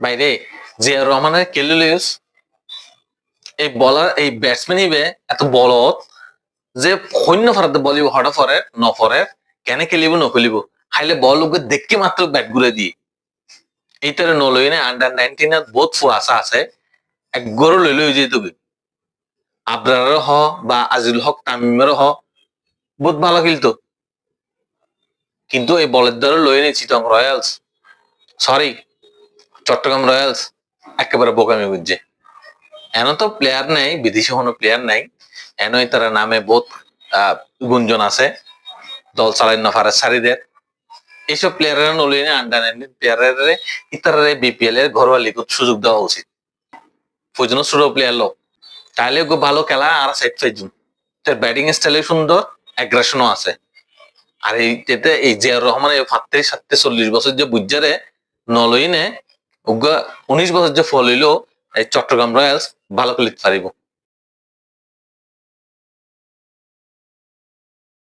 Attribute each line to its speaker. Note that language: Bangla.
Speaker 1: বাইরে জিয়া রহমানের কেলুলিউস, এই বলার এই ব্যাটসম্যান হিবে এত বলত যে সৈন্য ফরাতে বলিব, হঠাৎ ফরে নফরে কেনে খেলিব নখেলিব হাইলে বল দেখকে মাত্র ব্যাট ঘুরে দিয়ে। এইটারে নলই না আন্ডার নাইনটিনত বহুত ফুয়াশা আছে, এক গরু লই লই যেত আবরারের হ, বা আজিল হক তামিমের হ, বহুত ভালো খেলতো। কিন্তু এই বলের দ্বারা লই নি Chittagong royals sorry Chattogram royals একেবারে বোকামি বুঝছে। এন তো প্লেয়ার নাই, বিদেশি কোনো প্লেয়ার নাই। এনই তারা নামে বহুত গুঞ্জন আছে। দল চালাই নফারে সারিদের এইসব প্লেয়ারের নলি না আন্ডার নাইনটিন প্লেয়ারের ইতারে বিপিএল এর ঘরোয়া লিগত সুযোগ দেওয়া উচিত প্রয়োজন ছোট প্লেয়ার লোক। তাহলে ভালো খেলা আর সাইড ফাইজুন তার ব্যাটিং স্টাইলে সুন্দর অ্যাগ্রেশনও আছে। আর এই এই জিয়াউর রহমান এই ফাত্তে সাততে চল্লিশ বছর যে বুঝারে নলইনে উনিশ বছর যে ফল হইল এই চট্টগ্রাম রয়্যালস ভালো খেলিতে পারিব